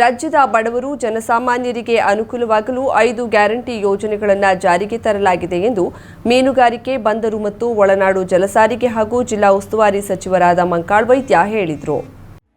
ರಾಜ್ಯದ ಬಡವರು ಜನಸಾಮಾನ್ಯರಿಗೆ ಅನುಕೂಲವಾಗಲು ಐದು ಗ್ಯಾರಂಟಿ ಯೋಜನೆಗಳನ್ನು ಜಾರಿಗೆ ತರಲಾಗಿದೆ ಎಂದು ಮೀನುಗಾರಿಕೆ, ಬಂದರು ಮತ್ತು ಒಳನಾಡು ಜಲಸಾರಿಗೆ ಹಾಗೂ ಜಿಲ್ಲಾ ಉಸ್ತುವಾರಿ ಸಚಿವರಾದ ಮಂಕಾಳ್ ವೈದ್ಯ ಹೇಳಿದರು.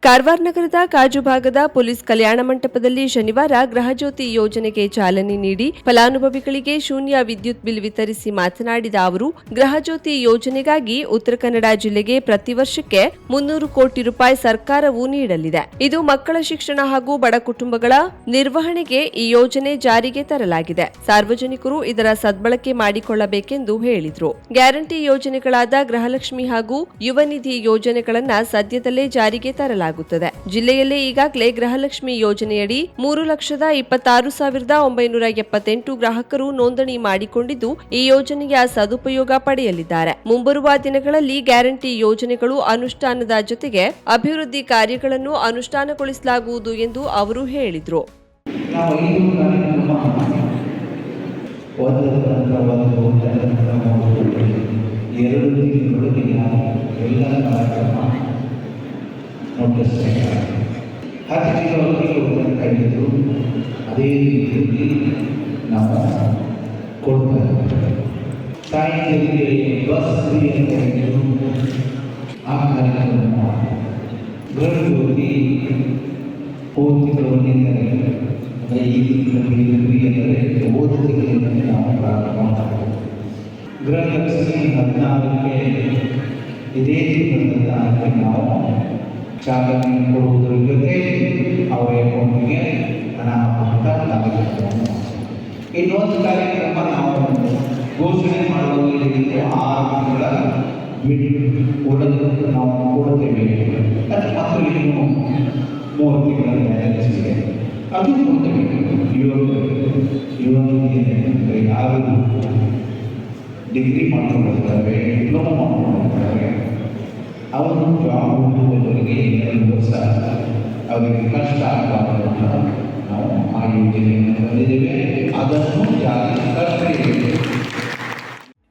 ಕಾರವಾರ ನಗರದ ಕಾಜು ಭಾಗದ ಪೊಲೀಸ್ ಕಲ್ಯಾಣ ಮಂಟಪದಲ್ಲಿ ಶನಿವಾರ ಗೃಹಜ್ಯೋತಿ ಯೋಜನೆಗೆ ಚಾಲನೆ ನೀಡಿ ಫಲಾನುಭವಿಗಳಿಗೆ ಶೂನ್ಯ ವಿದ್ಯುತ್ ಬಿಲ್ ವಿತರಿಸಿ ಮಾತನಾಡಿದ ಅವರು ಗೃಹಜ್ಯೋತಿ ಯೋಜನೆಗಾಗಿ ಉತ್ತರ ಕನ್ನಡ ಜಿಲ್ಲೆಗೆ ಪ್ರತಿ ವರ್ಷಕ್ಕೆ ಮುನ್ನೂರು ಕೋಟಿ ರೂಪಾಯಿ ಸರ್ಕಾರವು ನೀಡಲಿದೆ. ಇದು ಮಕ್ಕಳ ಶಿಕ್ಷಣ ಹಾಗೂ ಬಡ ಕುಟುಂಬಗಳ ನಿರ್ವಹಣೆಗೆ ಈ ಯೋಜನೆ ಜಾರಿಗೆ ತರಲಾಗಿದೆ. ಸಾರ್ವಜನಿಕರು ಇದರ ಸದ್ಬಳಕೆ ಮಾಡಿಕೊಳ್ಳಬೇಕೆಂದು ಹೇಳಿದರು. ಗ್ಯಾರಂಟಿ ಯೋಜನೆಗಳಾದ ಗೃಹಲಕ್ಷ್ಮಿ ಹಾಗೂ ಯುವ ನಿಧಿ ಯೋಜನೆಗಳನ್ನ ಸದ್ಯದಲ್ಲೇ ಜಾರಿಗೆ ತರಲಾಗುತ್ತದೆ ಜಿಲ್ಲೆಯಲ್ಲಿ ಈಗಾಗಲೇ ಗೃಹಲಕ್ಷ್ಮಿ ಯೋಜನೆಯಡಿ ಮೂರು ಲಕ್ಷದ ಇಪ್ಪತ್ತಾರು ಸಾವಿರದ ಒಂಬೈನೂರ ಎಪ್ಪತ್ತೆಂಟು ಗ್ರಾಹಕರು ನೋಂದಣಿ ಮಾಡಿಕೊಂಡಿದ್ದು ಈ ಯೋಜನೆಯ ಸದುಪಯೋಗ ಪಡೆಯಲಿದ್ದಾರೆ ಮುಂಬರುವ ದಿನಗಳಲ್ಲಿ ಗ್ಯಾರಂಟಿ ಯೋಜನೆಗಳು ಅನುಷ್ಠಾನದ ಜೊತೆಗೆ ಅಭಿವೃದ್ಧಿ ಕಾರ್ಯಗಳನ್ನು ಅನುಷ್ಠಾನಗೊಳಿಸಲಾಗುವುದು ಎಂದು ಅವರು ಹೇಳಿದರು ಎರಡು ನಂತರ ಮೂರು ಎರಡು ತಿಂಗಳೊಳಗೆ ನಾವು ಎಲ್ಲ ಕಾರ್ಯಕ್ರಮ ನೋಟಿಸ್ತೇವೆ ಹತ್ತು ತಿಂಗಳೊಳಗೆ ಒಂದು ಕೈದು ಅದೇ ರೀತಿಯಲ್ಲಿ ನಾವು ಕೊಡ್ತೇವೆ ತಾಯಿಗಳಿಗೆ ಬಸ್ ಫ್ರೀ ಅಂತ ಹೇಳಿದ್ರು ಆ ಕಾರ್ಯಕ್ರಮ ಗೃಹಜ್ಯೋತಿ ಪೂರ್ತಿಗಳೊಂದಿಗೆ ಅಂದರೆ ಈ ತಿಂಗಳಲ್ಲಿ ಅಂದರೆ ಓದ ತಿಂಗಳಿಂದ ನಾವು ಪ್ರಾರಂಭ ಮಾಡಬಹುದು ಗೃಹಲಕ್ಷ್ಮಿ ಹದಿನಾರಕ್ಕೆ ಇದೇ ತಿಂಗಳ ಹದಿನಾರಕ್ಕೆ ನಾವು ಚಾಲನೆ ಕೊಡುವುದರ ಜೊತೆ ಅವರ ಅಕೌಂಟಿಗೆ ಹಣ ಕಾರ್ಯಕ್ರಮ ಇನ್ನೊಂದು ಕಾರ್ಯಕ್ರಮ ನಾವು ಘೋಷಣೆ ಮಾಡುವುದರಿಂದ ಆರು ತಿಂಗಳ ಬಿಟ್ಟು ಕೊಡಲು ನಾವು ಕೊಡುತ್ತೇವೆ. ಅದು ಇನ್ನು ಮೂರು ತಿಂಗಳ ಬ್ಯಾಲೆನ್ಸ್ ಇದೆ ಅದು ಕೊಡ್ತೇವೆ ಇವಾಗ ಇವಾಗ ಯಾರು ಡಿಗ್ರಿ ಮಾಡ್ಕೊಂಡಿರ್ತಾರೆ ಡಿಪ್ಲೊಮಾ ಮಾಡ್ಕೊಂಡಿರ್ತಾರೆ ಅವರು ಜಾಬ್ ಹುಡುಕುವವರಿಗೆ ವರ್ಷ ಅವರಿಗೆ ಕಷ್ಟ ಆಗಬಾರದು ನಾವು ಆ ಯೋಜನೆಯನ್ನು ಬಂದಿದ್ದೇವೆ. ಅದನ್ನು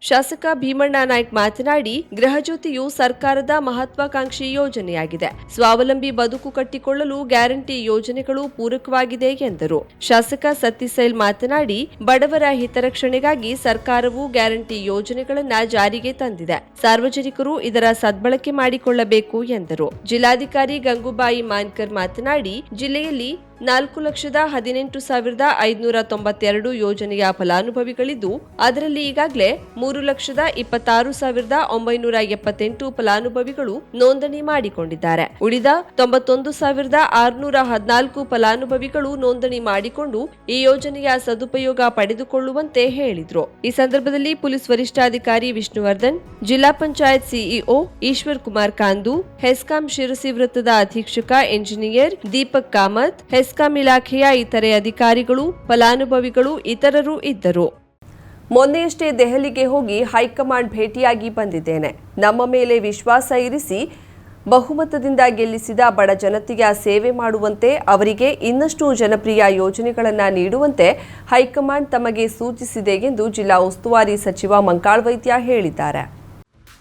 ಶಾಸಕ ಭೀಮಣ್ಣ ನಾಯ್ಕ್ ಮಾತನಾಡಿ ಗೃಹಜ್ಯೋತಿಯು ಸರ್ಕಾರದ ಮಹತ್ವಾಕಾಂಕ್ಷಿ ಯೋಜನೆಯಾಗಿದೆ. ಸ್ವಾವಲಂಬಿ ಬದುಕು ಕಟ್ಟಿಕೊಳ್ಳಲು ಗ್ಯಾರಂಟಿ ಯೋಜನೆಗಳು ಪೂರಕವಾಗಿದೆ ಎಂದರು. ಶಾಸಕ ಸತ್ತಿಸೈಲ್ ಮಾತನಾಡಿ, ಬಡವರ ಹಿತರಕ್ಷಣೆಗಾಗಿ ಸರ್ಕಾರವು ಗ್ಯಾರಂಟಿ ಯೋಜನೆಗಳನ್ನ ಜಾರಿಗೆ ತಂದಿದೆ. ಸಾರ್ವಜನಿಕರು ಇದರ ಸದ್ಬಳಕೆ ಮಾಡಿಕೊಳ್ಳಬೇಕು ಎಂದರು. ಜಿಲ್ಲಾಧಿಕಾರಿ ಗಂಗೂಬಾಯಿ ಮಾನ್ಕರ್ ಮಾತನಾಡಿ, ಜಿಲ್ಲೆಯಲ್ಲಿ ನಾಲ್ಕು ಲಕ್ಷದ ಹದಿನೆಂಟು ಸಾವಿರದ ಐದುನೂರ ತೊಂಬತ್ತೆರಡು ಯೋಜನೆಯ ಫಲಾನುಭವಿಗಳಿದ್ದು, ಅದರಲ್ಲಿ ಈಗಾಗಲೇ ಮೂರು ಲಕ್ಷದ ಇಪ್ಪತ್ತಾರು ಸಾವಿರದ ಒಂಬೈನೂರ ಎಪ್ಪತ್ತೆಂಟು ಫಲಾನುಭವಿಗಳು ನೋಂದಣಿ ಮಾಡಿಕೊಂಡಿದ್ದಾರೆ. ಉಳಿದ ತೊಂಬತ್ತೊಂದು ಸಾವಿರದ ಆರುನೂರ ಹದಿನಾಲ್ಕು ಫಲಾನುಭವಿಗಳು ನೋಂದಣಿ ಮಾಡಿಕೊಂಡು ಈ ಯೋಜನೆಯ ಸದುಪಯೋಗ ಪಡೆದುಕೊಳ್ಳುವಂತೆ ಹೇಳಿದ್ರು. ಈ ಸಂದರ್ಭದಲ್ಲಿ ಪೊಲೀಸ್ ವರಿಷ್ಠಾಧಿಕಾರಿ ವಿಷ್ಣುವರ್ಧನ್, ಜಿಲ್ಲಾ ಪಂಚಾಯತ್ ಸಿಇಒ ಈಶ್ವರ್ ಕುಮಾರ್ ಕಾಂದು, ಹೆಸ್ಕಾಂ ಶಿರಸಿ ವೃತ್ತದ ಅಧೀಕ್ಷಕ ಎಂಜಿನಿಯರ್ ದೀಪಕ್ ಕಾಮತ್ ಹೆಸ್ಕಾಂ ಇಲಾಖೆಯ ಇತರೆ ಅಧಿಕಾರಿಗಳು, ಫಲಾನುಭವಿಗಳು ಇತರರು ಇದ್ದರು. ಮೊನ್ನೆಯಷ್ಟೇ ದೆಹಲಿಗೆ ಹೋಗಿ ಹೈಕಮಾಂಡ್ ಭೇಟಿಯಾಗಿ ಬಂದಿದ್ದೇನೆ. ನಮ್ಮ ಮೇಲೆ ವಿಶ್ವಾಸ ಇರಿಸಿ ಬಹುಮತದಿಂದ ಗೆಲ್ಲಿಸಿದ ಬಡ ಜನತೆಯ ಸೇವೆ ಮಾಡುವಂತೆ ಅವರಿಗೆ ಇನ್ನಷ್ಟು ಜನಪ್ರಿಯ ಯೋಜನೆಗಳನ್ನು ನೀಡುವಂತೆ ಹೈಕಮಾಂಡ್ ತಮಗೆ ಸೂಚಿಸಿದೆ ಎಂದು ಜಿಲ್ಲಾ ಉಸ್ತುವಾರಿ ಸಚಿವ ಮಂಕಾಳ್ ವೈದ್ಯ ಹೇಳಿದ್ದಾರೆ.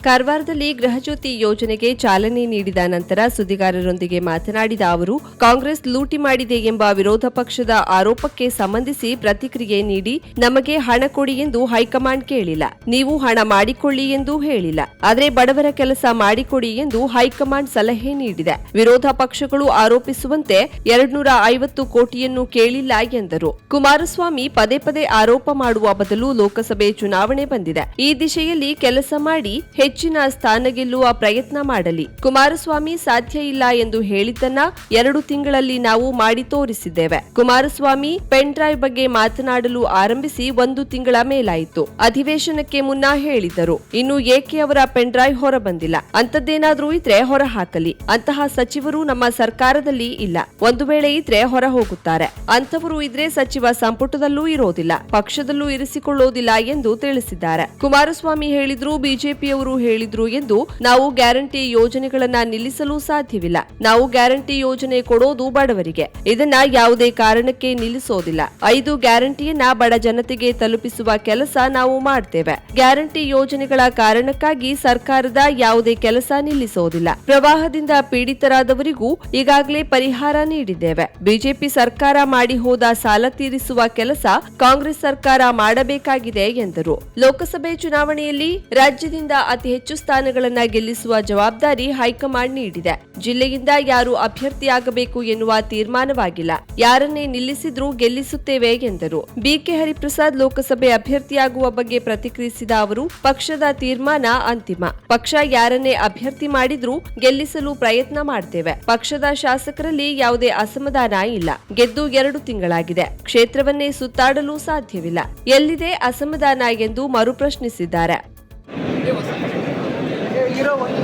ಕಾರವಾರದಲ್ಲಿ ಗೃಹಜ್ಯೋತಿ ಯೋಜನೆಗೆ ಚಾಲನೆ ನೀಡಿದ ನಂತರ ಸುದ್ದಿಗಾರರೊಂದಿಗೆ ಮಾತನಾಡಿದ ಅವರು, ಕಾಂಗ್ರೆಸ್ ಲೂಟಿ ಮಾಡಿದೆ ಎಂಬ ವಿರೋಧ ಪಕ್ಷದ ಆರೋಪಕ್ಕೆ ಸಂಬಂಧಿಸಿ ಪ್ರತಿಕ್ರಿಯೆ ನೀಡಿ ನಮಗೆ ಹಣ ಕೊಡಿ ಎಂದು ಹೈಕಮಾಂಡ್ ಕೇಳಿಲ್ಲ. ನೀವು ಹಣ ಮಾಡಿಕೊಳ್ಳಿ ಎಂದು ಹೇಳಿಲ್ಲ. ಆದರೆ ಬಡವರ ಕೆಲಸ ಮಾಡಿಕೊಡಿ ಎಂದು ಹೈಕಮಾಂಡ್ ಸಲಹೆ ನೀಡಿದೆ. ವಿರೋಧ ಪಕ್ಷಗಳು ಆರೋಪಿಸುವಂತೆ ಎರಡ್ನೂರ ಐವತ್ತು ಕೋಟಿಯನ್ನು ಕೇಳಿಲ್ಲ ಎಂದರು. ಕುಮಾರಸ್ವಾಮಿ ಪದೇ ಪದೇ ಆರೋಪ ಮಾಡುವ ಬದಲು ಲೋಕಸಭೆ ಚುನಾವಣೆ ಬಂದಿದೆ. ಈ ದಿಶೆಯಲ್ಲಿ ಕೆಲಸ ಮಾಡಿ ಹೆಚ್ಚಿನ ಸ್ಥಾನ ಗೆಲ್ಲುವ ಪ್ರಯತ್ನ ಮಾಡಲಿ. ಕುಮಾರಸ್ವಾಮಿ ಸಾಧ್ಯ ಇಲ್ಲ ಎಂದು ಹೇಳಿದ್ದನ್ನ ಎರಡು ತಿಂಗಳಲ್ಲಿ ನಾವು ಮಾಡಿ ತೋರಿಸಿದ್ದೇವೆ. ಕುಮಾರಸ್ವಾಮಿ ಪೆನ್ ಡ್ರೈವ್ ಬಗ್ಗೆ ಮಾತನಾಡಲು ಆರಂಭಿಸಿ ಒಂದು ತಿಂಗಳ ಮೇಲಾಯಿತು. ಅಧಿವೇಶನಕ್ಕೆ ಮುನ್ನ ಹೇಳಿದ್ದರು ಇನ್ನು ಏಕೆ ಅವರ ಪೆನ್ ಡ್ರೈವ್ ಹೊರ ಬಂದಿಲ್ಲ ಅಂತದ್ದೇನಾದ್ರೂ ಇದ್ರೆ ಹೊರ ಹಾಕಲಿ ಅಂತಹ ಸಚಿವರು ನಮ್ಮ ಸರ್ಕಾರದಲ್ಲಿ ಇಲ್ಲ. ಒಂದು ವೇಳೆ ಇದ್ರೆ ಹೊರ ಹೋಗುತ್ತಾರೆ ಅಂತವರು ಇದ್ರೆ ಸಚಿವ ಸಂಪುಟದಲ್ಲೂ ಇರೋದಿಲ್ಲ. ಪಕ್ಷದಲ್ಲೂ ಇರಿಸಿಕೊಳ್ಳೋದಿಲ್ಲ ಎಂದು ತಿಳಿಸಿದ್ದಾರೆ. ಕುಮಾರಸ್ವಾಮಿ ಹೇಳಿದ್ರು ಬಿಜೆಪಿಯವರು ಹೇಳಿದ್ರು ಎಂದು ನಾವು ಗ್ಯಾರಂಟಿ ಯೋಜನೆಗಳನ್ನ ನಿಲ್ಲಿಸಲು ಸಾಧ್ಯವಿಲ್ಲ. ನಾವು ಗ್ಯಾರಂಟಿ ಯೋಜನೆ ಕೊಡೋದು ಬಡವರಿಗೆ. ಇದನ್ನ ಯಾವುದೇ ಕಾರಣಕ್ಕೆ ನಿಲ್ಲಿಸೋದಿಲ್ಲ. ಐದು ಗ್ಯಾರಂಟಿಯನ್ನ ಬಡ ಜನತೆಗೆ ತಲುಪಿಸುವ ಕೆಲಸ ನಾವು ಮಾಡ್ತೇವೆ. ಗ್ಯಾರಂಟಿ ಯೋಜನೆಗಳ ಕಾರಣಕ್ಕಾಗಿ ಸರ್ಕಾರದ ಯಾವುದೇ ಕೆಲಸ ನಿಲ್ಲಿಸೋದಿಲ್ಲ. ಪ್ರವಾಹದಿಂದ ಪೀಡಿತರಾದವರಿಗೂ ಈಗಾಗಲೇ ಪರಿಹಾರ ನೀಡಿದ್ದೇವೆ. ಬಿಜೆಪಿ ಸರ್ಕಾರ ಮಾಡಿ ಹೋದ ಸಾಲ ತೀರಿಸುವ ಕೆಲಸ ಕಾಂಗ್ರೆಸ್ ಸರ್ಕಾರ ಮಾಡಬೇಕಾಗಿದೆ ಎಂದರು. ಲೋಕಸಭೆ ಚುನಾವಣೆಯಲ್ಲಿ ರಾಜ್ಯದಿಂದ ಅತಿ ಹೆಚ್ಚು ಸ್ಥಾನಗಳನ್ನು ಗೆಲ್ಲಿಸುವ ಜವಾಬ್ದಾರಿ ಹೈಕಮಾಂಡ್ ನೀಡಿದೆ. ಜಿಲ್ಲೆಯಿಂದ ಯಾರು ಅಭ್ಯರ್ಥಿಯಾಗಬೇಕು ಎನ್ನುವ ತೀರ್ಮಾನವಾಗಿಲ್ಲ. ಯಾರನ್ನೇ ನಿಲ್ಲಿಸಿದ್ರೂ ಗೆಲ್ಲಿಸುತ್ತೇವೆ ಎಂದರು. ಬಿಕೆ ಹರಿಪ್ರಸಾದ್ ಲೋಕಸಭೆ ಅಭ್ಯರ್ಥಿಯಾಗುವ ಬಗ್ಗೆ ಪ್ರತಿಕ್ರಿಯಿಸಿದ ಅವರು, ಪಕ್ಷದ ತೀರ್ಮಾನ ಅಂತಿಮ. ಪಕ್ಷ ಯಾರನ್ನೇ ಅಭ್ಯರ್ಥಿ ಮಾಡಿದ್ರೂ ಗೆಲ್ಲಿಸಲು ಪ್ರಯತ್ನ ಮಾಡ್ತೇವೆ. ಪಕ್ಷದ ಶಾಸಕರಲ್ಲಿ ಯಾವುದೇ ಅಸಮಾಧಾನ ಇಲ್ಲ. ಗೆದ್ದು ಎರಡು ತಿಂಗಳಾಗಿದೆ. ಕ್ಷೇತ್ರವನ್ನೇ ಸುತ್ತಾಡಲು ಸಾಧ್ಯವಿಲ್ಲ. ಎಲ್ಲಿದೆ ಅಸಮಾಧಾನ ಎಂದು ಮರುಪ್ರಶ್ನಿಸಿದ್ದಾರೆ.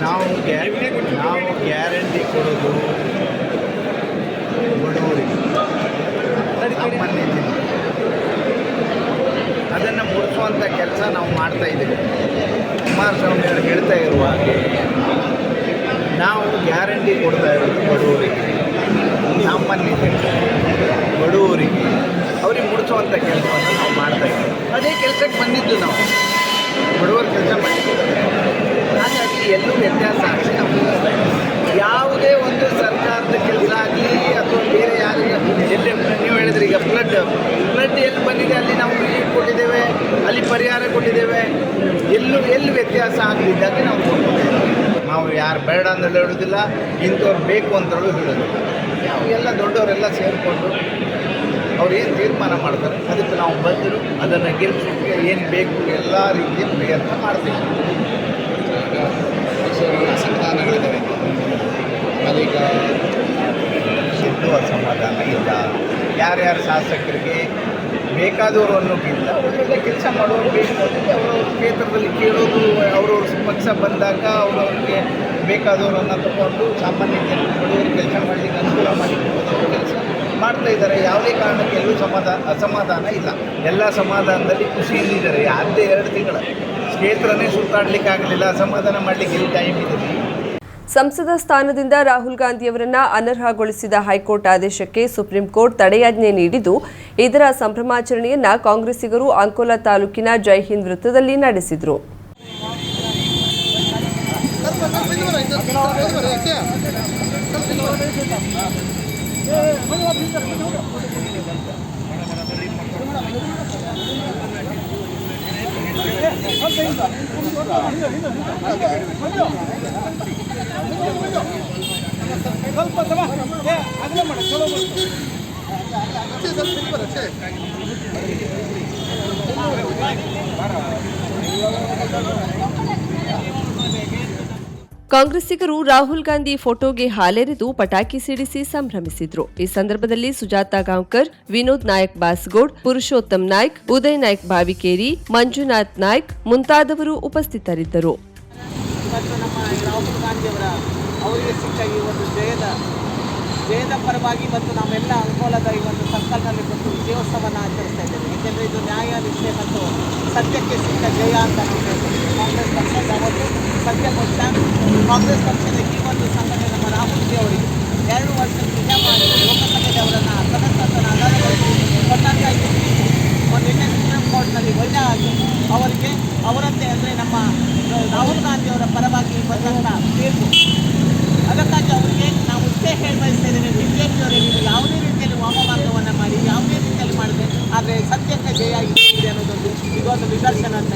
ನಾವು ಗ್ಯಾರಂಟಿ ನಾವು ಗ್ಯಾರಂಟಿ ಕೊಡೋದು ಬಡವರಿಗೆ. ಅದನ್ನು ಮುಡಿಸುವಂಥ ಕೆಲಸ ನಾವು ಮಾಡ್ತಾ ಇದ್ದೀವಿ. ಕುಮಾರಸ್ವಾಮಿ ಅವರು ಹೇಳ್ತಾ ಇರುವ ಹಾಗೆ, ನಾವು ಗ್ಯಾರಂಟಿ ಕೊಡ್ತಾ ಇರೋದು ಬಡವರಿಗೆ. ನಮ್ಮಲ್ಲಿ ಬಡವರಿಗೆ. ಅವ್ರಿಗೆ ಮುಡಿಸುವಂಥ ಕೆಲಸವನ್ನು ನಾವು ಮಾಡ್ತಾ ಇದ್ದೀವಿ. ಅದೇ ಕೆಲಸಕ್ಕೆ ಬಂದಿದ್ದು ನಾವು. ಬಡವರ ಕೆಲಸ ಮಾಡಿದ್ದೀವಿ ಹಾಗಾಗಿ ಎಲ್ಲೂ ವ್ಯತ್ಯಾಸ ಆಗಲಿ ನಾವು ನಿಲ್ಲಿಸ್ತಾ ಇದ್ದೀವಿ. ಯಾವುದೇ ಒಂದು ಸರ್ಕಾರದ ಕೆಲಸ ಆಗಲಿ ಅಥವಾ ಬೇರೆ ಯಾರಿಗೆ ಎಲ್ಲಿ ನೀವು ಹೇಳಿದ್ರಿ ಈಗ ಫ್ಲಡ್ ಫ್ಲಡ್ ಎಲ್ಲಿ ಬಂದಿದೆ ಅಲ್ಲಿ ನಾವು ರಿಲೀಫ್ ಕೊಟ್ಟಿದ್ದೇವೆ ಅಲ್ಲಿ ಪರಿಹಾರ ಕೊಟ್ಟಿದ್ದೇವೆ ಎಲ್ಲೂ ಎಲ್ಲಿ ವ್ಯತ್ಯಾಸ ಆಗಲಿದ್ದಾಗೆ ನಾವು ಕೊಡ್ಕೊಂಡಿದ್ದೇವೆ ನಾವು ಯಾರು ಬೇಡ ಅಂತ ಹೇಳೋದಿಲ್ಲ ಇಂಥವ್ರು ಬೇಕು ಅಂತಲೂ ಹೇಳೋದಿಲ್ಲ. ನಾವು ಎಲ್ಲ ದೊಡ್ಡವರೆಲ್ಲ ಸೇರಿಕೊಂಡು ಅವ್ರು ಏನು ತೀರ್ಮಾನ ಮಾಡ್ತಾರೆ ಅದಕ್ಕೆ ನಾವು ಬಂದರು ಅದನ್ನು ಗೆಲ್ಲಿಸೋಕ್ಕೆ ಏನು ಬೇಕು ಎಲ್ಲ ರೀತಿಯ ಪ್ರಯತ್ನ ಮಾಡ್ತೀವಿ. ಅಸಮಾಧಾನಗಳಿದ್ದಾವೆ. ಆಮೇಲೆ ಈಗ ಸಮಾಧಾನ ಅಸಮಾಧಾನ ಇಲ್ಲ. ಯಾರ್ಯಾರು ಶಾಸಕರಿಗೆ ಬೇಕಾದವರು ಅನ್ನೋಕ್ಕಿಂತ ಒಳ್ಳೆ ಕೆಲಸ ಮಾಡೋರು ಬೇಕು ಅವರವ್ರ ಕ್ಷೇತ್ರದಲ್ಲಿ ಕೇಳೋದು ಅವರು ಪಕ್ಷ ಬಂದಾಗ ಅವರವ್ರಿಗೆ ಬೇಕಾದವರನ್ನು ತಗೊಂಡು ಸಾಮಾನ್ಯ ಜನರು ಕೆಲಸ ಮಾಡಲಿಕ್ಕೆ ಅನುಕೂಲ ಮಾಡಿಕೊಡೋದು ಕೆಲಸ. ಮಾಡ್ತಾ ಇದ್ದಾರೆ. ಯಾವುದೇ ಕಾರಣಕ್ಕೆ ಎಲ್ಲೂ ಸಮಾಧಾನ ಅಸಮಾಧಾನ ಇಲ್ಲ. ಎಲ್ಲ ಸಮಾಧಾನದಲ್ಲಿ ಖುಷಿಯಲ್ಲಿದ್ದಾರೆ. ಯಾವುದೇ ಎರಡು ತಿಂಗಳ ಕ್ಷೇತ್ರನೇ ಸುತ್ತಾಡಲಿಕ್ಕೆ ಆಗಲಿಲ್ಲ ಅಸಮಾಧಾನ ಮಾಡಲಿಕ್ಕೆ ಎಲ್ಲಿ ಟೈಮ್ ಇದೆ? ಸಂಸದ ಸ್ಥಾನದಿಂದ ರಾಹುಲ್ ಗಾಂಧಿಯವರನ್ನ ಅನರ್ಹಗೊಳಿಸಿದ ಹೈಕೋರ್ಟ್ ಆದೇಶಕ್ಕೆ ಸುಪ್ರೀಂ ಕೋರ್ಟ್ ತಡೆಯಾಜ್ಞೆ ನೀಡಿದ್ದು, ಇದರ ಸಂಭ್ರಮಾಚರಣೆಯನ್ನ ಕಾಂಗ್ರೆಸ್ಸಿಗರು ಅಂಕೋಲಾ ತಾಲೂಕಿನ ಜೈಹಿಂದ್ ವೃತ್ತದಲ್ಲಿ ನಡೆಸಿದರು. ಕಾಂಗ್ರೆಸ್ಸಿಗರು ರಾಹುಲ್ ಗಾಂಧಿ ಫೋಟೋಗೆ ಹಾಲೆರೆದು ಪಟಾಕಿ ಸಿಡಿಸಿ ಸಂಭ್ರಮಿಸಿದ್ರು. ಈ ಸಂದರ್ಭದಲ್ಲಿ ಸುಜಾತಾ ಗಾಂವ್ಕರ್, ವಿನೋದ್ ನಾಯಕ್ ಬಾಸ್ಗೋಡ್, ಪುರುಷೋತ್ತಮ್ ನಾಯ್ಕ್, ಉದಯ್ ನಾಯ್ಕ್ ಬಾವಿಕೇರಿ, ಮಂಜುನಾಥ್ ನಾಯ್ಕ್ ಮುಂತಾದವರು ಉಪಸ್ಥಿತರಿದ್ದರು. ಇವತ್ತು ನಮ್ಮ ರಾಹುಲ್ ಗಾಂಧಿಯವರ ಅವರಿಗೆ ಸಿಕ್ಕ ಈ ಒಂದು ಜಯದ ಜಯದ ಪರವಾಗಿ ಮತ್ತು ನಾವೆಲ್ಲ ಅಂಕೋಲದ ಈ ಒಂದು ಸರ್ಕಲ್ನಲ್ಲಿ ಬಂದು ವಿಜಯೋತ್ಸವವನ್ನು ಆಚರಿಸ್ತಾ ಇದ್ದೇವೆ ಏಕೆಂದರೆ ಇದು ನ್ಯಾಯ ನಿಷ್ಠೆ ಮತ್ತು ಸತ್ಯಕ್ಕೆ ಸಿಕ್ಕ ಜಯ ಅಂತ. ಕಾಂಗ್ರೆಸ್ ಪಕ್ಷ ಯಾವತ್ತು ಸತ್ಯ ಪಕ್ಷ, ಕಾಂಗ್ರೆಸ್ ಪಕ್ಷದ ಈ ಒಂದು ಸಂಘಟನೆ ನಮ್ಮ ರಾಹುಲ್ಜಿ ಅವರಿಗೆ ಎರಡು ವರ್ಷ ನಿಜ ಮಾಡಿ ಲೋಕಸಭೆಗೆ ಅವರನ್ನು ಸದಸ್ಯತ್ವನ ಅನರ್ಹಗೊಳಿಸಿ ಕೊಟ್ಟಂಥ ಈ ತೀರ್ಪು ಒಂದು ನಿನ್ನೆ ಸುಪ್ರೀಂ ಕೋರ್ಟ್ನಲ್ಲಿ ವಜಾ ಆಗಿ ಅವರಿಗೆ ಅವರದ್ದೇ ಅಂದರೆ ನಮ್ಮ ರಾಹುಲ್ ಗಾಂಧಿ ಅವರ ಪರವಾಗಿ ಬಂದಂಥ ತೀರ್ಪು ಅದಕ್ಕಾಗಿ ಅವರಿಗೆ ನಾವು ಇಷ್ಟೇ ಹೇಳಿ ಬಯಸ್ತಾ ಇದ್ದೇವೆ ಬಿ ಜೆ ಪಿಯವರಿಗೆ ನೀವು ಯಾವುದೇ ರೀತಿಯಲ್ಲಿ ವಾಮಮಾರ್ಗವನ್ನು ಮಾಡಿ ಯಾವುದೇ ರೀತಿಯಲ್ಲಿ ಮಾಡಿದೆ ಆದರೆ ಸತ್ಯಕ್ಕೆ ಜಯ ಇದೆ ಅನ್ನೋದೊಂದು ಇದೊಂದು ನಿದರ್ಶನ ಅಂತ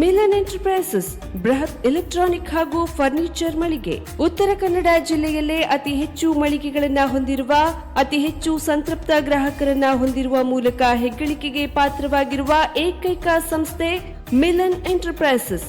ಮಿಲನ್ ಎಂಟರ್ಪ್ರೈಸಸ್, ಬೃಹತ್ ಎಲೆಕ್ಟ್ರಾನಿಕ್ ಹಾಗೂ ಫರ್ನಿಚರ್ ಮಳಿಗೆ. ಉತ್ತರ ಕನ್ನಡ ಜಿಲ್ಲೆಯಲ್ಲೇ ಅತಿ ಹೆಚ್ಚು ಮಳಿಗೆಗಳನ್ನು ಹೊಂದಿರುವ, ಅತಿ ಹೆಚ್ಚು ಸಂತೃಪ್ತ ಗ್ರಾಹಕರನ್ನ ಹೊಂದಿರುವ ಮೂಲಕ ಹೆಗ್ಗಳಿಕೆಗೆ ಪಾತ್ರವಾಗಿರುವ ಏಕೈಕ ಸಂಸ್ಥೆ ಮಿಲನ್ ಎಂಟರ್ಪ್ರೈಸಸ್.